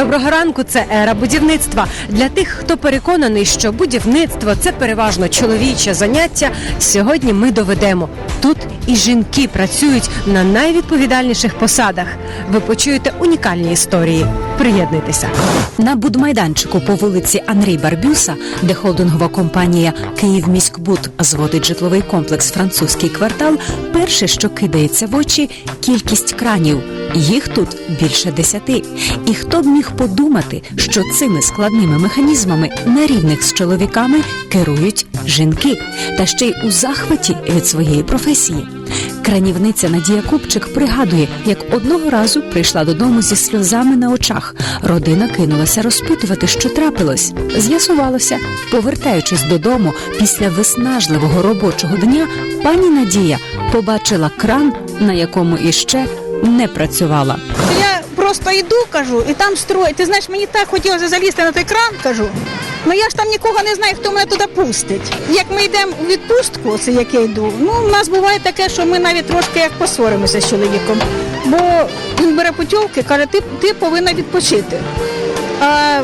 Доброго ранку, це ера будівництва. Для тих, хто переконаний, що будівництво це переважно чоловіче заняття. Сьогодні ми доведемо. Тут і жінки працюють на найвідповідальніших посадах. Ви почуєте унікальні історії. Приєднуйтеся. На будмайданчику по вулиці Андрій Барбюса, де холдингова компанія «Київміськбуд» зводить житловий комплекс «Французький квартал», перше, що кидається в очі – кількість кранів. Їх тут більше десяти. І хто б міг подумати, що цими складними механізмами на рівних з чоловіками керують жінки, та ще й у захваті від своєї професії. Кранівниця Надія Купчик пригадує, як одного разу прийшла додому зі сльозами на очах. Родина кинулася розпитувати, що трапилось. З'ясувалося, повертаючись додому після виснажливого робочого дня, пані Надія побачила кран, на якому іще не працювала. Я просто йду, кажу, і там строй. Ти знаєш, мені так хотілося залізти на той кран, кажу. Ну я ж там нікого не знаю, хто мене туди пустить. Як ми йдемо у відпустку, це як я йду, ну у нас буває таке, що ми навіть трошки як посоримося з чоловіком. Бо він бере путівки, каже, ти, ти повинна відпочити. А,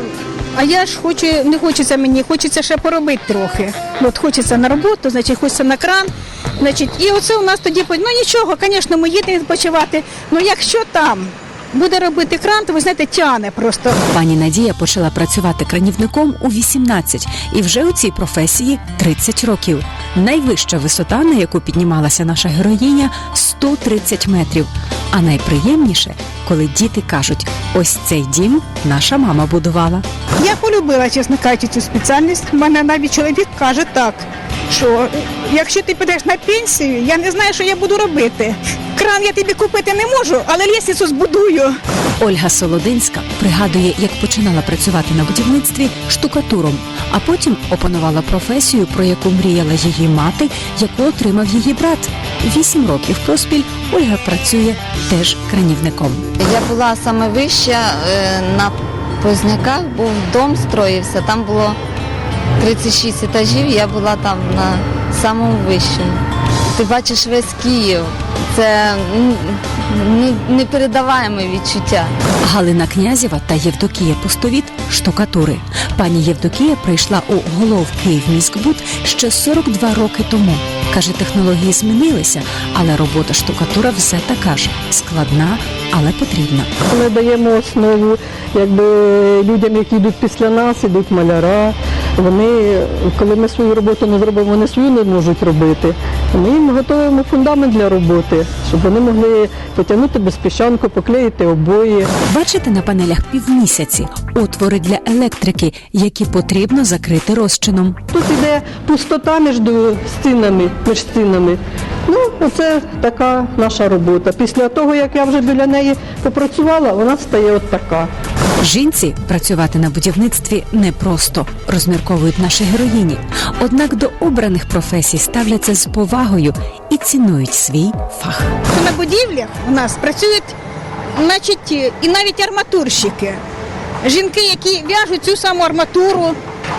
а я ж хочу, не хочеться мені, хочеться ще поробити трохи. От хочеться на роботу, значить, хочеться на кран. Значить, і оце у нас тоді ну нічого, звісно, ми їдемо відпочивати. Ну якщо там буде робити кран, то ви знаєте, тяне просто. Пані Надія почала працювати кранівником у 18 і вже у цій професії 30 років. Найвища висота, на яку піднімалася наша героїня, 130 метрів. А найприємніше, коли діти кажуть: ось цей дім наша мама будувала. Я полюбила, чесно кажучи, цю спеціальність. У мене навіть чоловік каже так, що якщо ти підеш на пенсію, я не знаю, що я буду робити. Кран я тобі купити не можу, але лісницю збудую. Ольга Солодинська пригадує, як починала працювати на будівництві штукатуром, а потім опанувала професію, про яку мріяла її мати, яку отримав її брат. Вісім років поспіль Ольга працює теж кранівником. Я була саме вища е, на Позняках, був дом строївся, там було 36 етажів, я була там на самому вищому. Ти бачиш весь Київ. Це ну, непередаваєме відчуття. Галина Князєва та Євдокія Пустовіт штукатури. Пані Євдокія прийшла у голов Київміськбуд ще 42 роки тому. Каже, технології змінилися, але робота штукатура все така ж складна, але потрібна. Ми даємо основу якби, людям, які йдуть після нас, ідуть маляра. Вони, коли ми свою роботу не зробимо, вони свою не можуть робити. Ми їм готуємо фундамент для роботи, щоб вони могли потягнути безпіщанку, поклеїти обої. Бачите на панелях півмісяці отвори для електрики, які потрібно закрити розчином. Тут іде пустота між стінами, між стінами. Ну, оце така наша робота. Після того, як я вже біля неї попрацювала, вона стає от така. Жінці працювати на будівництві непросто, розмірковують наші героїні. Однак до обраних професій ставляться з повагою і цінують свій фах. На будівлях у нас працюють, значить, і навіть арматурщики. Жінки, які в'яжуть цю саму арматуру,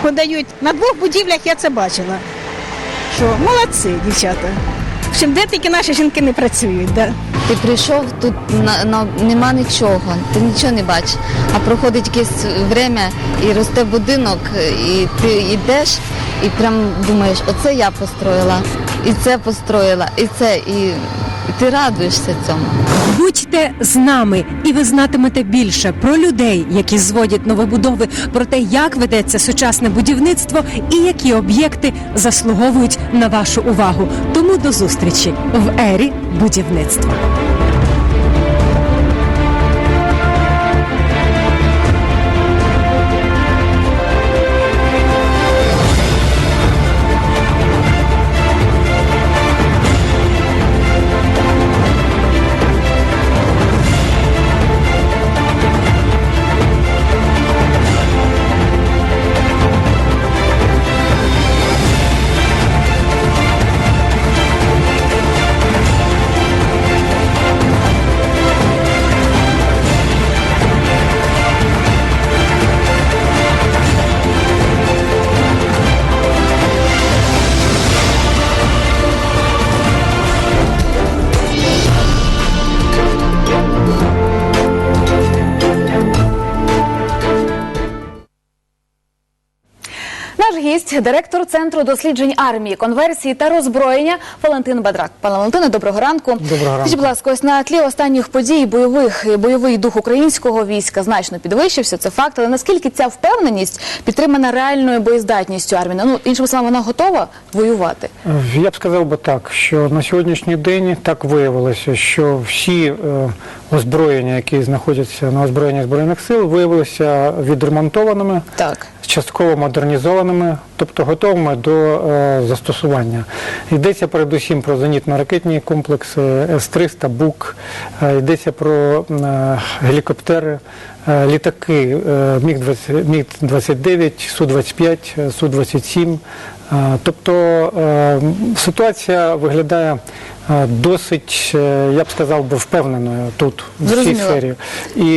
подають. На двох будівлях я це бачила. Що молодці, дівчата. В общем, де тільки наші жінки не працюють. Да? Ти прийшов, тут на, на, нема нічого, ти нічого не бачиш. А проходить якесь время і росте будинок, і ти йдеш і прям думаєш, оце я построїла, і це построїла, і це, і, ти радуєшся цьому. Будьте з нами, і ви знатимете більше про людей, які зводять новобудови, про те, як ведеться сучасне будівництво і які об'єкти заслуговують на вашу увагу. До зустрічі в ері будівництва. Гість, директор центру досліджень армії, конверсії та роззброєння Валентин Бадрак. Пане Валентине, доброго ранку. Доброго ранку. Скажіть, будь ласка, ось на тлі останніх подій бойових бойовий дух українського війська значно підвищився. Це факт. Але наскільки ця впевненість підтримана реальною боєздатністю армії? Ну іншими словами, вона готова воювати? Я б сказав би так, що на сьогоднішній день так виявилося, що всі е, озброєння, які знаходяться на озброєнні збройних сил, виявилися відремонтованими, Так. Частково модернізованими, тобто готовими до е, застосування. Йдеться передусім про зенітно-ракетні комплекси С-300, БУК, е, йдеться про е, гелікоптери, літаки е, Міг-20 Міг-29, Су-25, е, Су-27. Тобто е, ситуація виглядає е, досить, е, я б сказав би, впевненою тут, в цій сфері. І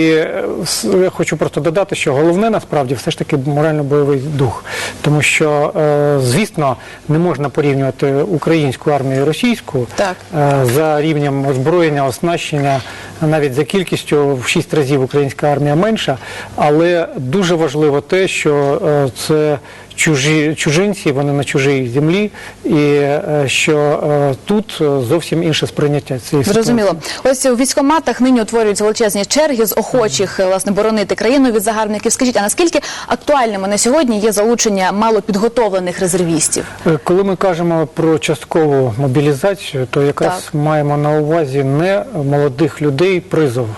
я хочу просто додати, що головне насправді все ж таки морально-бойовий дух. Тому що, звісно, не можна порівнювати українську армію і російську Так. За рівнем озброєння, оснащення, навіть за кількістю в 6 разів українська армія менша, але дуже важливо те, що це чужі чужинці, вони на чужій землі, і е, що е, тут е, зовсім інше сприйняття цієї Зрозуміло. Ось у військоматах нині утворюються величезні черги з охочих власне боронити країну від загарбників. Скажіть, а наскільки актуальними на сьогодні є залучення малопідготовлених резервістів? Коли ми кажемо про часткову мобілізацію, то якраз Так. маємо на увазі не молодих людей призов,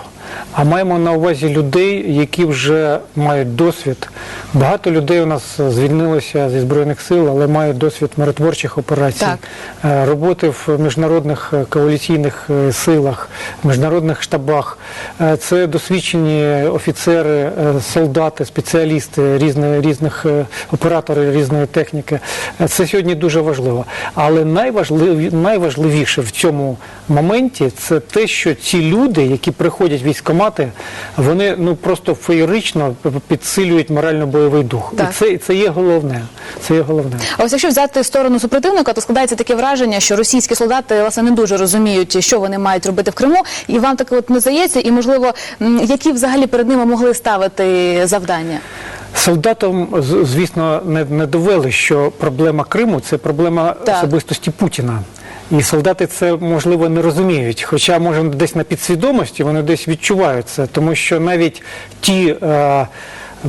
а маємо на увазі людей, які вже мають досвід. Багато людей у нас звільнилося зі збройних сил, але мають досвід миротворчих операцій, Так. е, роботи в міжнародних коаліційних е, силах, міжнародних штабах. Е, Це досвідчені офіцери, солдати, спеціалісти різних, різних оператори різної техніки. Це сьогодні дуже важливо. Але найважливіше в цьому моменті це те, що ці люди, які приходять в військкомати, вони ну просто феєрично підсилюють морально-бойовий дух. Так. І це, це є головне. Це є головне. А ось якщо взяти сторону супротивника, то складається таке враження, що російські солдати власне не дуже розуміють, що вони мають робити в Криму, і вам таке от не здається, і можливо, які взагалі перед ними могли ставити завдання? Солдатам, звісно, не, не довели, що проблема Криму це проблема Так. особистості Путіна. І солдати це можливо не розуміють. Хоча, може, десь на підсвідомості вони десь відчувають це, тому що навіть ті. Е,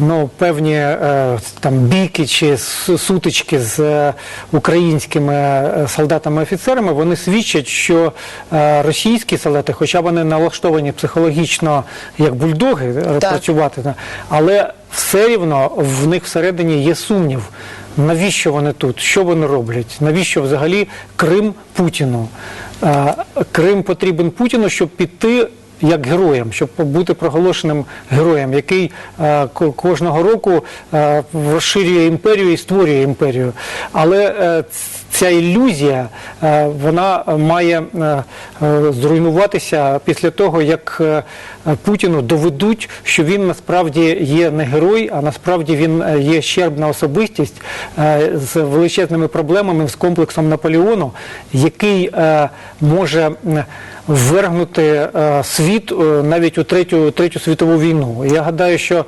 Ну, певні е, там бійки чи сутички з е, українськими е, солдатами-офіцерами, вони свідчать, що е, російські солдати, хоча вони налаштовані психологічно як бульдоги е, Так. працювати, але все рівно в них всередині є сумнів. Навіщо вони тут? Що вони роблять? Навіщо взагалі Крим Путіну? Е, Крим потрібен Путіну, щоб піти як героєм, щоб бути проголошеним героєм, який е, кожного року е, розширює імперію і створює імперію. Але е, ц- ця ілюзія е, вона має е, е, зруйнуватися після того, як Путіну доведуть, що він насправді є не герой, а насправді він є щербна особистість з величезними проблемами з комплексом Наполеону, який може ввергнути світ навіть у третю, третю світову війну. Я гадаю, що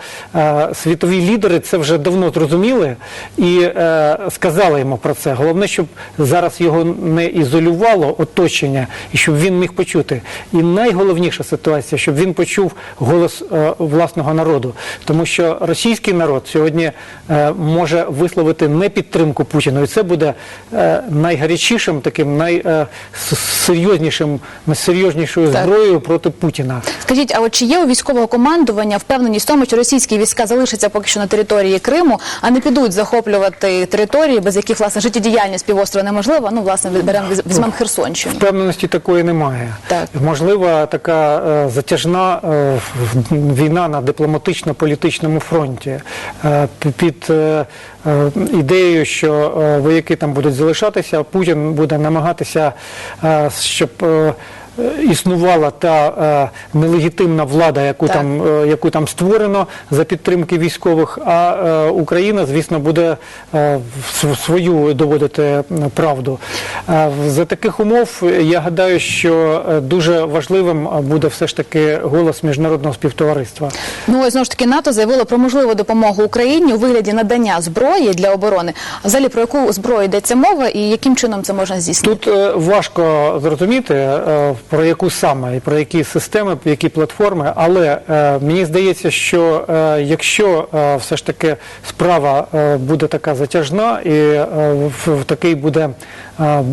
світові лідери це вже давно зрозуміли і сказали йому про це. Головне, щоб зараз його не ізолювало оточення і щоб він міг почути. І найголовніша ситуація, щоб він почув голос е, власного народу, тому що російський народ сьогодні е, може висловити непідтримку Путіну, і це буде е, найгарячішим, таким найсерйознішим, найсерйознішою Так. зброєю проти Путіна. Скажіть, а от чи є у військового командування впевненість в тому, що російські війська залишаться поки що на території Криму, а не підуть захоплювати території, без яких власне життєдіяльність півострова неможлива? Ну, власне, беремо візьмемо Херсонщину. Впевненості такої немає. Так. Можлива така е, затяжна е, війна на дипломатично-політичному фронті е, під е, е, ідеєю, що вояки там будуть залишатися, Путін буде намагатися, е, щоб е, існувала та е, нелегітимна влада, яку Так. там е, яку там створено за підтримки військових. А е, Україна, звісно, буде е, свою доводити правду. Е, За таких умов е, я гадаю, що е, дуже важливим е, буде все ж таки голос міжнародного співтовариства. Ну ось знову ж таки НАТО заявило про можливу допомогу Україні у вигляді надання зброї для оборони. Взагалі про яку зброю йдеться мова і яким чином це можна здійснити? Тут е, важко зрозуміти е, про яку саме і про які системи, які платформи, але е, мені здається, що е, якщо е, все ж таки справа е, буде така затяжна і е, в, в такий буде е,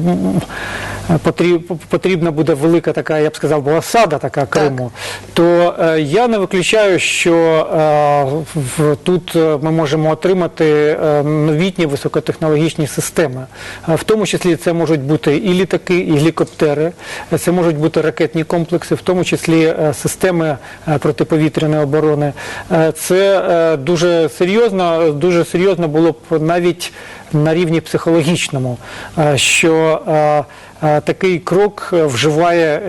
потрібна буде велика така, я б сказав, би, осада така Криму, то е, я не виключаю, що е, в, тут е, ми можемо отримати е, новітні високотехнологічні системи. Е, В тому числі це можуть бути і літаки, і гелікоптери, е, це можуть бути ракетні комплекси, в тому числі е, системи е, протиповітряної оборони. Е, Це е, дуже серйозно, дуже серйозно було б навіть на рівні психологічному, е, що е, е, такий крок е, вживає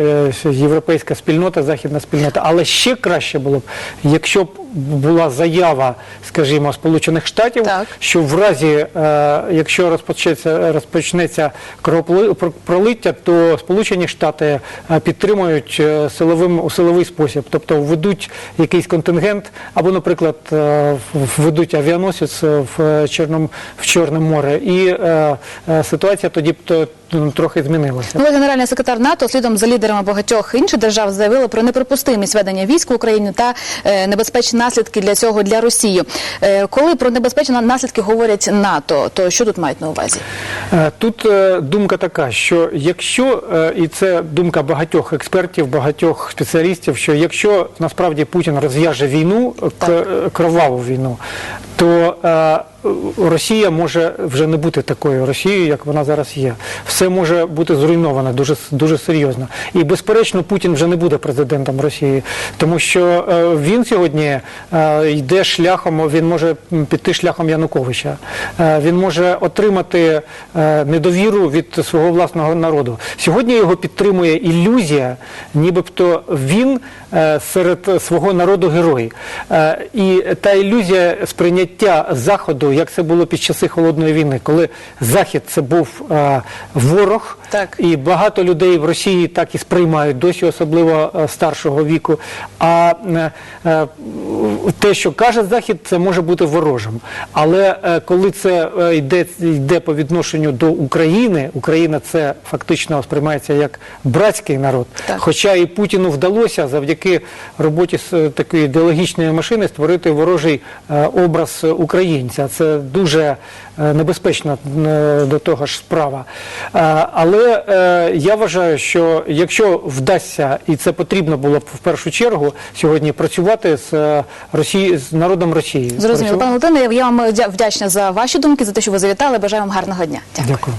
е, європейська спільнота, західна спільнота. Але ще краще було б, якщо б була заява, скажімо, Сполучених Штатів, Так. що в разі, е, якщо розпочнеться, розпочнеться кровопли- то Сполучені Штати підтримують силовим у силовий спосіб, тобто введуть якийсь контингент, або, наприклад, введуть авіаносець в Чорному в Чорне море, і ситуація тоді б трохи змінилася. Ну, ось генеральний секретар НАТО слідом за лідерами багатьох інших держав заявили про неприпустимість ведення військ в Україні та е, небезпечні наслідки для цього для Росії. Е, коли про небезпечні наслідки говорять НАТО, то що тут мають на увазі? Е, Тут е, думка така, що якщо, е, і це думка багатьох експертів, багатьох спеціалістів, що якщо насправді Путін розв'яже війну, кроваву війну, то е, Росія може вже не бути такою Росією, як вона зараз є. Все може бути зруйновано дуже дуже серйозно. І безперечно, Путін вже не буде президентом Росії, тому що е, він сьогодні е, йде шляхом, він може піти шляхом Януковича. Е, він може отримати недовіру від свого власного народу. Сьогодні його підтримує ілюзія, нібито він серед свого народу герой. Е, і та ілюзія сприйняття Заходу, як це було під часи холодної війни, коли Захід це був е, ворог, Так. і багато людей в Росії так і сприймають досі, особливо е, старшого віку. А е, е, те, що каже Захід, це може бути ворожим. Але е, коли це е, йде, йде по відношенню до України, Україна це фактично сприймається як братський народ. Так. Хоча і Путіну вдалося завдяки роботі з е, такої ідеологічної машини створити ворожий е, образ українця. Це дуже е, небезпечна е, до того ж справа. Е, Але е, я вважаю, що якщо вдасться, і це потрібно було б в першу чергу сьогодні працювати з е, Росії з народом Росії. Зрозуміло, пане Латине, я вам вдячна за ваші думки, за те, що ви завітали. Бажаю вам гарного дня. Дякую. Дякую.